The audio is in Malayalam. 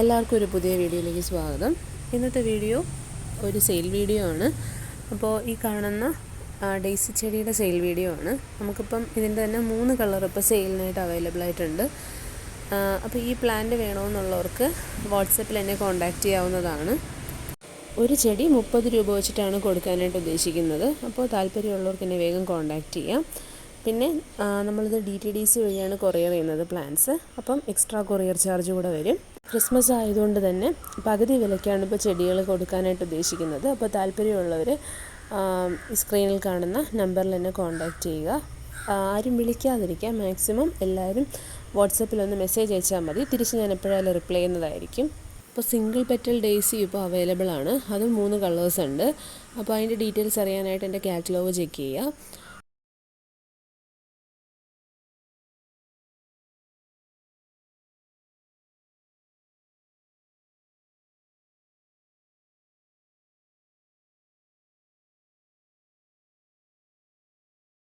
എല്ലാവർക്കും ഒരു പുതിയ വീഡിയോയിലേക്ക് സ്വാഗതം. ഇന്നത്തെ വീഡിയോ ഒരു സെയിൽ വീഡിയോ ആണ്. അപ്പോൾ ഈ കാണുന്ന ഡെയ്സി ചെടിയുടെ സെയിൽ വീഡിയോ ആണ്. നമുക്കിപ്പം ഇതിന്റെ തന്നെ മൂന്ന് കളർ ഇപ്പോൾ സെയിലിനായിട്ട് അവൈലബിൾ ആയിട്ടുണ്ട്. അപ്പോൾ ഈ പ്ലാന്റ് വേണമെന്നുള്ളവർക്ക് വാട്സപ്പിൽ എന്നെ കോൺടാക്റ്റ് ചെയ്യാവുന്നതാണ്. ഒരു ചെടി മുപ്പത് രൂപ വെച്ചിട്ടാണ് കൊടുക്കാനായിട്ട് ഉദ്ദേശിക്കുന്നത്. അപ്പോൾ താല്പര്യമുള്ളവർക്ക് എന്നെ വേഗം കോൺടാക്റ്റ് ചെയ്യാം. പിന്നെ നമ്മളിത് ഡി ടി ഡി സി വഴിയാണ് കൊറിയർ ചെയ്യുന്നത് പ്ലാൻസ്. അപ്പം എക്സ്ട്രാ കൊറിയർ ചാർജ് കൂടെ വരും. ക്രിസ്മസ് ആയതുകൊണ്ട് തന്നെ പകുതി വിലയ്ക്കാണ് ഇപ്പോൾ ചെടികൾ കൊടുക്കാനായിട്ട് ഉദ്ദേശിക്കുന്നത്. അപ്പോൾ താല്പര്യമുള്ളവർ സ്ക്രീനിൽ കാണുന്ന നമ്പറിൽ എന്നെ കോൺടാക്റ്റ് ചെയ്യുക. ആരും വിളിക്കാതിരിക്കുക. മാക്സിമം എല്ലാവരും വാട്സപ്പിലൊന്ന് മെസ്സേജ് അയച്ചാൽ മതി. തിരിച്ച് ഞാൻ എപ്പോഴായാലും റിപ്ലൈ ചെയ്യുന്നതായിരിക്കും. ഇപ്പോൾ സിംഗിൾ പെറ്റൽ ഡേയ്സി ഇപ്പോൾ അവൈലബിൾ ആണ് അതും മൂന്ന് കളേഴ്സ് ഉണ്ട്. അപ്പോൾ അതിന്റെ ഡീറ്റെയിൽസ് അറിയാനായിട്ട് എന്റെ കാറ്റലോഗ് ചെക്ക് ചെയ്യുക.